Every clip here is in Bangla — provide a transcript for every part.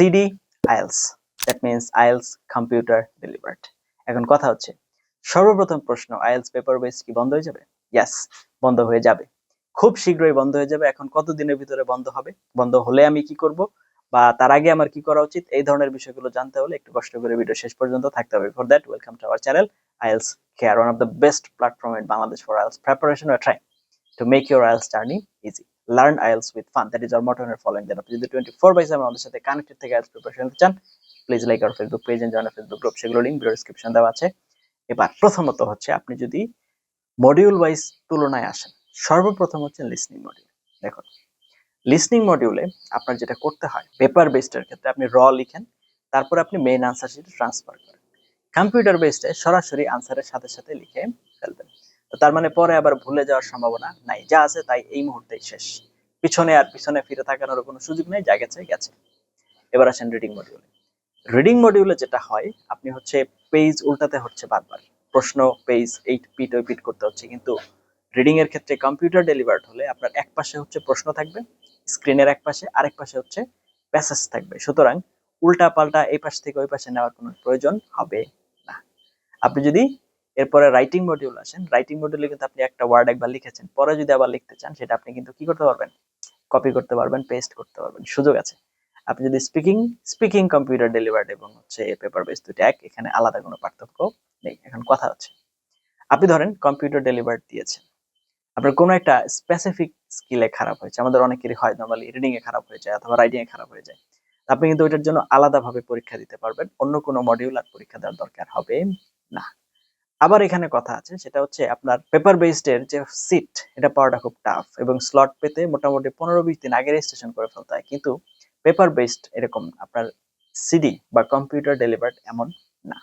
CD IELTS that means IELTS computer delivered এখন কথা হচ্ছে, সর্বপ্রথম প্রশ্ন আইএলস পেপার বেস কি বন্ধ হয়ে যাবে? ইয়াস বন্ধ হয়ে যাবে। খুব শীঘ্রই বন্ধ হয়ে যাবে। এখন কত দিনের ভিতরে বন্ধ হবে? বন্ধ হলে আমি কি করব? বা তার আগে আমার কি করা উচিত? এই ধরনের বিষয়গুলো জানতে হলে একটু কষ্ট করে ভিডিও শেষ পর্যন্ত থাকতে হবে। For that welcome to our channel IELTS care one of the best platform in Bangladesh for IELTS preparation. We're try to make your IELTS journey easy. IELTS with fun. That is our motto and our following. আপনি যদি 24 by 7 আমাদের সাথে কানেক্টেড থেকে IELTS প্রিপারেশন নিতে চান please like R Facebook page and join Facebook group সেগুলো লিংক ভিডিও ডেসক্রিপশন দেওয়া আছে এবার প্রথমত হচ্ছে আপনি যদি মডিউল ওয়াইজ তুলনায় আসেন, সর্বপ্রথম হচ্ছে লিসনিং মডিউল দেখুন লিসনিং মডিউলে আপনার যেটা করতে হয় পেপার বেসডের ক্ষেত্রে আপনি র লিখেন, তারপর আপনি মেইন আনসার সেটা ট্রান্সফার করেন কম্পিউটার বেসডে সরাসরি আনসারের সাথে সাথে লিখে তার মানে পরে আবার ভুলে যাওয়ার সম্ভাবনা নাই। যা আছে তাই এই মুহূর্তেই শেষ। পিছনে আর পিছনে ফিরে তাকানোর কোনো সুযোগ নেই, যা গেছে গেছে। এবার আসেন রিডিং মডিউলে রিডিং মডিউলে যেটা হয়, আপনি হচ্ছে পেজ উল্টাতে হচ্ছে বারবার। প্রশ্ন পেজ এই পিট ওই পিট করতে হচ্ছে। কিন্তু রিডিং এর ক্ষেত্রে কম্পিউটার ডেলিভার্ড হলে আপনার এক পাশে হচ্ছে প্রশ্ন থাকবে স্ক্রিনের এক পাশে, আরেক পাশে হচ্ছে প্যাসেজ থাকবে। সুতরাং উল্টা পাল্টা এই পাশ থেকে ওই পাশে নেওয়ার কোনো প্রয়োজন হবে না। আপনি যদি এরপরে রাইটিং মডিউল আসেন। রাইটিং মডিউলে কিন্তু আপনি একটা ওয়ার্ড একবার লিখেছেন, পরে যদি আবার লিখতে চান, সেটা আপনি কিন্তু কি করতে পারবেন? কপি করতে পারবেন পেস্ট করতে পারবেন। সুযোগ আছে। আপনি যদি স্পিকিং স্পিকিং কম্পিউটার ডেলিভার্ড এবং হচ্ছে পেপার বেস দুটো এক, এখানে আলাদা কোনো পার্থক্য নেই। এখন কথা হচ্ছে, আপনি ধরেন কম্পিউটার ডেলিভার্ড দিয়েছেন। আপনার কোনো একটা স্পেসিফিক স্কিলে খারাপ হয়েছে। আমাদের অনেকেরই হয় নর্মালি রিডিং এ খারাপ হয়ে যায় অথবা রাইটিং এ খারাপ হয়ে যায়। আপনি কিন্তু ওইটার জন্য আলাদাভাবে পরীক্ষা দিতে পারবেন। অন্য কোনো মডিউল আর পরীক্ষা দেওয়ার দরকার হবে না। আবার এখানে কথা আছে, সেটা হচ্ছে আপনার পেপার বেসড এর যে সিট এটা পাওয়াটা খুব টাফ এবং স্লট পেতে মোটামুটি পনেরো বিশ দিন আগে রেজিস্ট্রেশন করে ফেলতে হয়। কিন্তু পেপার বেসড এরকম আপনার সিডি বা কম্পিউটার ডেলিভার্ড এমন না।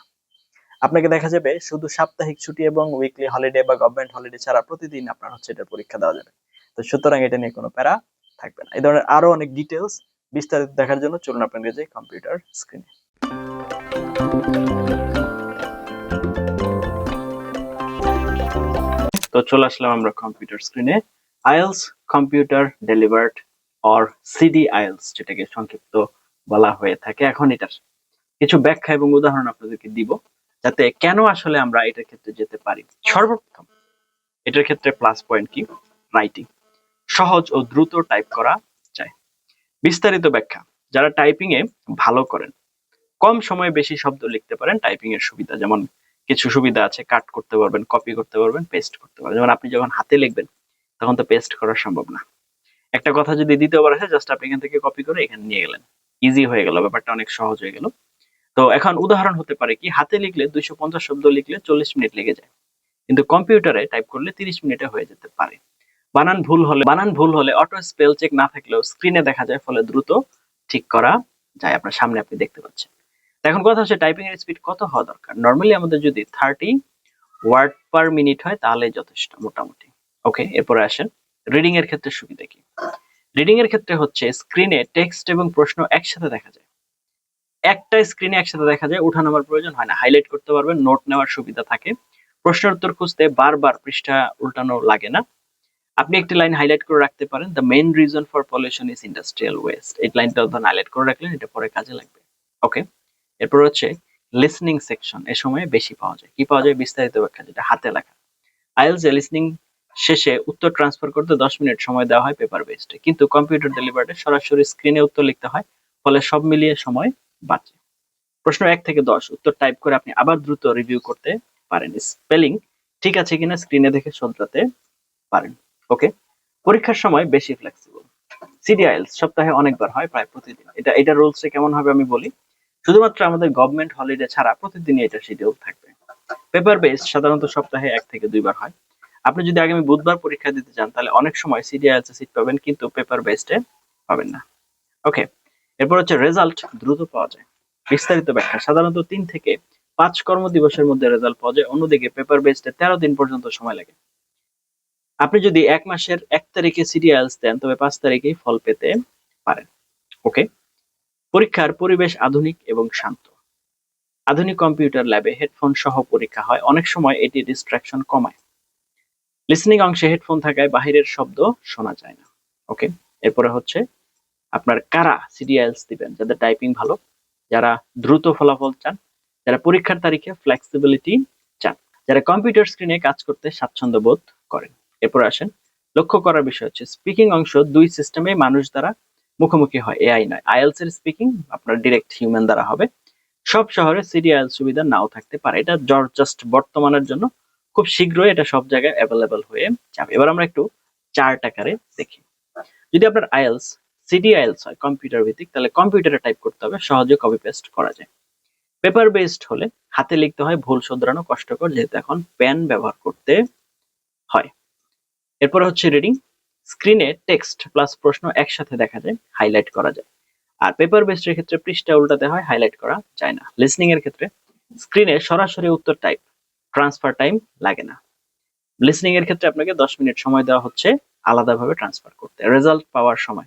আপনাকে দেখা যাবে শুধু সাপ্তাহিক ছুটি এবং উইকলি হলিডে বা গভর্নমেন্ট হলিডে ছাড়া প্রতিদিন আপনার হচ্ছে এটার পরীক্ষা দেওয়া যাবে। তো সুতরাং এটা নিয়ে কোনো প্যারা থাকবে না। এই ধরনের আরও অনেক ডিটেলস বিস্তারিত দেখার জন্য চলুন আপনাদের যে কম্পিউটার স্ক্রিনে তো চলে আসলাম আমরা কম্পিউটার স্ক্রিনে IELTS computer delivered or CD IELTS যেটাকে সংক্ষিপ্ত বলা হয়ে থাকে এখন এটার। কিছু ব্যাখ্যা এবং উদাহরণ আপনাদেরকে দিব, যাতে কেন আসলে আমরা এটার ক্ষেত্রে যেতে পারি। সর্বপ্রথম, এটার ক্ষেত্রে প্লাস পয়েন্ট কি? রাইটিং সহজ ও দ্রুত টাইপ করা যায়। বিস্তারিত ব্যাখ্যা, যারা টাইপিং এ ভালো করেন, কম সময়ে বেশি শব্দ লিখতে পারেন টাইপিং এর সুবিধা, যেমন কিছু সুবিধা আছে কাট করতে পারবেন কপি করতে পারবেন পেস্ট করতে পারবেন। যেমন আপনি যখন হাতে লিখবেন, তখন তো পেস্ট করা সম্ভব না। একটা কথা যদি দ্বিতীয়বার আসে জাস্ট আপনি এখান থেকে কপি করে এখানে নিয়ে গেলেন। ইজি হয়ে গেল, ব্যাপারটা অনেক সহজ হয়ে গেল। তো এখন উদাহরণ হতে পারে কি, হাতে লিখলে দুইশো পঞ্চাশ শব্দ লিখলে চল্লিশ মিনিট লেগে যায়। কিন্তু কম্পিউটারে টাইপ করলে তিরিশ মিনিটে হয়ে যেতে পারে। বানান ভুল হলে, বানান ভুল হলে অটো স্পেল চেক না থাকলেও স্ক্রিনে দেখা যায়, ফলে দ্রুত ঠিক করা যায়। আপনার সামনে আপনি দেখতে পাচ্ছেন। এখন কথা হচ্ছে টাইপিং এর স্পিড কত হওয়া দরকার? নর্মালি আমাদের যদি থার্টি ওয়ার্ড পার মিনিট হয়, তাহলে যথেষ্ট মোটামুটি। ওকে এরপরে আসেন রিডিং এর ক্ষেত্রে সুবিধা কি? রিডিং এর ক্ষেত্রে হচ্ছে স্ক্রিনে টেক্সট এবং প্রশ্ন একসাথে দেখা যায়। একটা স্ক্রিনে একসাথে দেখা যায় উঠানামার প্রয়োজন হয় না। হাইলাইট করতে পারবেন নোট নেওয়ার সুবিধা থাকে। প্রশ্নের উত্তর খুঁজতে বারবার পৃষ্ঠা উল্টানো লাগে না। আপনি একটি লাইন হাইলাইট করে রাখতে পারেন। The main reason for pollution is industrial waste এই লাইনটা ধরুন হাইলাইট করে রাখলেন, এটা পরে কাজে লাগবে। ওকে এরপর হচ্ছে লিসনিং সেকশন এ সময় বেশি পাওয়া যায়। কি পাওয়া যায়? বিস্তারিত ব্যাখ্যা যেটা হাতে লেখা। আইএলস এ লিসনিং শেষে উত্তর ট্রান্সফার করতে দশ মিনিট সময় দেওয়া হয় পেপার বেসডে কিন্তু কম্পিউটার ডেলিভার্ডে সরাসরি স্ক্রিনে উত্তর লিখতে হয়, ফলে সব মিলিয়ে সময় বাঁচে। প্রশ্ন এক থেকে দশ, উত্তর টাইপ করে আপনি আবার দ্রুত রিভিউ করতে পারেন। স্পেলিং ঠিক আছে কিনা স্ক্রিনে দেখে শোধরাতে পারেন। ওকে পরীক্ষার সময় বেশি ফ্লেক্সিবল সিডিআইএলস সপ্তাহে অনেকবার হয়, প্রায় প্রতিদিন। এটা এটা রুলসে কেমন হবে আমি বলি। শুধুমাত্র আমাদের গভর্নমেন্ট হলিডে ছাড়া প্রতিদিনই এটা শিডিউল থাকবে। পেপার বেস সাধারণত সপ্তাহে এক থেকে দুইবার হয়। আপনি যদি আগামী বুধবার পরীক্ষা দিতে চান, তাহলে অনেক সময় সিডিআইএলস সিট পাবেন, কিন্তু পেপার বেসডে পাবেন না। ওকে এরপর হচ্ছে রেজাল্ট দ্রুত পাওয়া যায়। বিস্তারিত ব্যাখ্যা, সাধারণত তিন থেকে পাঁচ কর্মদিবসের মধ্যে রেজাল্ট পাওয়া যায়, অন্যদিকে পেপার বেসডে তেরো দিন পর্যন্ত সময় লাগে। আপনি যদি এক মাসের এক তারিখে সিরিয়ালস দেন, তবে পাঁচ তারিখেই ফল পেতে পারেন। ওকে পরীক্ষার পরিবেশ আধুনিক এবং শান্ত। আধুনিক কম্পিউটার ল্যাবে হেডফোন সহ পরীক্ষা হয়, অনেক সময় এটি ডিস্ট্রাকশন কমায়। লিসনিং অংশে হেডফোন থাকায় বাহিরের শব্দ শোনা যায় না। ওকে এরপরে হচ্ছে আপনার কারা সিডিআইএলস দিবেন, যাদের টাইপিং ভালো, যারা দ্রুত ফলাফল চান, যারা পরীক্ষার তারিখে ফ্লেক্সিবিলিটি চান, যারা কম্পিউটার স্ক্রিনে কাজ করতে স্বাচ্ছন্দ্য বোধ করেন। এরপরে আসেন, লক্ষ্য করার বিষয় হচ্ছে স্পিকিং অংশ দুই সিস্টেমে মানুষ দ্বারা মুখোমুখি হয়, এআই নয়। আইএলস এর স্পিকিং আপনার ডিরেক্ট হিউম্যান দ্বারা হবে। সব শহরে সিডিআইএল সুবিধা নাও থাকতে পারে। এটা জাস্ট বর্তমানের জন্য খুব শীঘ্রই এটা সব জায়গায় অ্যাভেলেবল হয়ে যাবে। এবার আমরা একটু চার্ট আকারে দেখি। যদি আপনার আইএলস সিডিআইএলস হয় কম্পিউটার ভিত্তিক, তাহলে কম্পিউটারে টাইপ করতে হবে, সহজে কপি পেস্ট করা যায়। পেপার বেসড হলে হাতে লিখতে হয় ভুল শোধরানো কষ্টকর, যেহেতু এখন পেন ব্যবহার করতে হয়। এরপর হচ্ছে রিডিং স্ক্রিনে টেক্সট প্লাস প্রশ্ন একসাথে দেখা যায় হাইলাইট করা যায়। আর পেপার বেসডের ক্ষেত্রে পৃষ্ঠা উল্টাতে হয় হাইলাইট করা যায় না। লিসনিং এর ক্ষেত্রে স্ক্রিনে সরাসরি উত্তর টাইপ ট্রান্সফার টাইম লাগে না। লিসনিং এর ক্ষেত্রে আপনাকে দশ মিনিট সময় দেওয়া হচ্ছে, আলাদাভাবে ট্রান্সফার করতে। রেজাল্ট পাওয়ার সময়।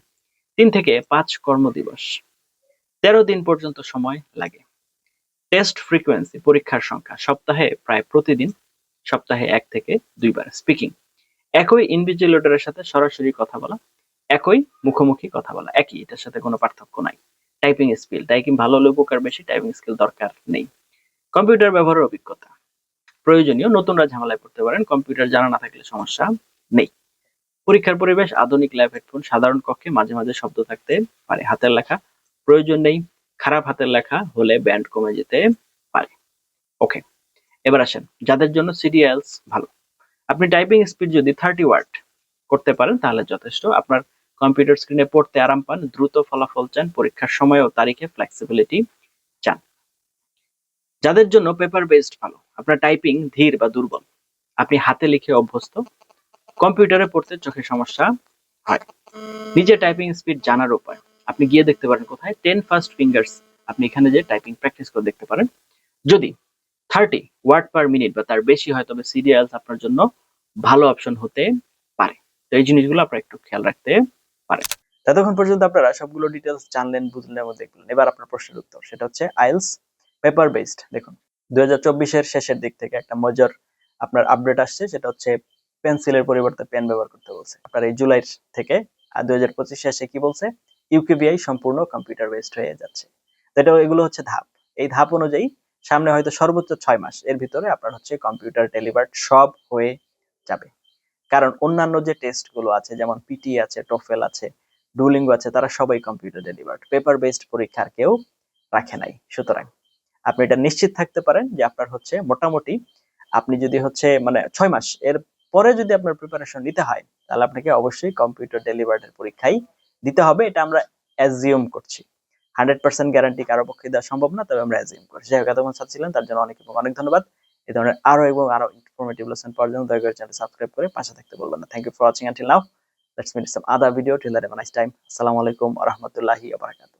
তিন থেকে পাঁচ কর্মদিবস। তেরো দিন পর্যন্ত সময় লাগে। টেস্ট ফ্রিকোয়েন্সি পরীক্ষার সংখ্যা। সপ্তাহে প্রায় প্রতিদিন, সপ্তাহে এক থেকে দুইবার স্পিকিং একই ইনভিজিলেটরের সাথে সরাসরি কথা বলা, একই মুখোমুখি কথা বলা, একই, এটার সাথে কোনো পার্থক্য নাই। টাইপিং স্কিল টাইপিং ভালো হলে উপকার বেশি টাইপিং স্কিল দরকার নেই। কম্পিউটার ব্যবহারের অভিজ্ঞতা, প্রয়োজনীয়, নতুনরা ঝামেলায় পড়তে পারেন কম্পিউটার জানা না থাকলে সমস্যা নেই। পরীক্ষার পরিবেশ, আধুনিক ল্যাব হেডফোন সাধারণ কক্ষে মাঝে মাঝে শব্দ থাকতে পারে, হাতের লেখা প্রয়োজন নেই, খারাপ হাতের লেখা হলে ব্যান্ড কমে যেতে পারে। ওকে এবার আসেন, যাদের জন্য সিডিএলস ভালো। আপনি টাইপিং স্পিড যদি থার্টি ওয়ার্ড করতে পারেন, তাহলে যথেষ্ট। আপনার কম্পিউটার স্ক্রিনে পড়তে আরাম পান, দ্রুত ফলাফল চান, পরীক্ষার সময় ও তারিখে ফ্লেক্সিবিলিটি চান। যাদের জন্য পেপার বেসড ভালো, আপনার টাইপিং ধীর বা দুর্বল, আপনি হাতে লিখে অভ্যস্ত কম্পিউটারে পড়তে চোখের সমস্যা হয়। নিজে টাইপিং স্পিড জানার উপায়, আপনি গিয়ে দেখতে পারেন কোথায় টেন ফার্স্ট ফিঙ্গার্স আপনি এখানে যে টাইপিং প্র্যাকটিস করে দেখতে পারেন। যদি থার্টি ওয়ার্ড পার মিনিট বা তার বেশি হয় তবে সিরিয়ালস আপনার জন্য ভালো অপশন হতে পারে। তো এই জিনিসগুলো আপনারা একটু খেয়াল রাখতে পারেন। ততক্ষণ পর্যন্ত আপনারা সবগুলো ডিটেলস জানলেন, বুঝলেন এবং দেখলেন। এবার আপনার প্রশ্নের উত্তর, সেটা হচ্ছে আইলস পেপার বেসড দেখুন দুই হাজার শেষের দিক থেকে একটা মজার আপনার আপডেট আসছে, সেটা হচ্ছে পেন্সিলের পরিবর্তে পেন ব্যবহার করতে বলছে। আপনার এই জুলাই থেকে, আর দুই হাজার পঁচিশ শেষে কি বলছে? ইউকেবিআই সম্পূর্ণ কম্পিউটার বেসড হয়ে যাচ্ছে। তো এটা এগুলো হচ্ছে ধাপ। এই ধাপ অনুযায়ী সামনে হয়তো সর্বোচ্চ ছয় মাস। এর ভিতরে আপনার হচ্ছে কম্পিউটার ডেলিভার্ড সব হয়ে যাবে। কারণ অন্যান্য যে টেস্টগুলো আছে, যেমন পিটি আছে টোফেল আছে ডুলিঙ্গো আছে, তারা সবাই কম্পিউটার ডেলিভার্ড পেপার বেসড পরীক্ষার কেউ রাখে নাই। সুতরাং আপনি এটা নিশ্চিত থাকতে পারেন যে আপনার হচ্ছে মোটামুটি আপনি যদি হচ্ছে মানে ছয় মাস, এর পরে যদি আপনার প্রিপারেশন নিতে হয়, তাহলে আপনাকে অবশ্যই কম্পিউটার ডেলিভার্ডের পরীক্ষাই দিতে হবে। এটা আমরা অ্যাজিউম করছি। হান্ড্রেড পার্সেন্ট গ্যারান্টি কারও পক্ষে দেওয়া সম্ভব না, তবে আমরা অ্যাজিউম করি। যাই হোক, এতক্ষণ ছিলেন, তার জন্য অনেক অনেক ধন্যবাদ। এই ধরনের আরও এবং আরও ইনফরমেটিভ লেসন পাওয়ার জন্য দয়া করে চ্যানেল সাবস্ক্রাইব করে পাশে থাকতে বলবেন না। Thank you for watching until now let's meet some other video till that have nice time আসসালামু আলাইকুম ওয়া রাহমাতুল্লাহি ওয়া বারাকাতুহু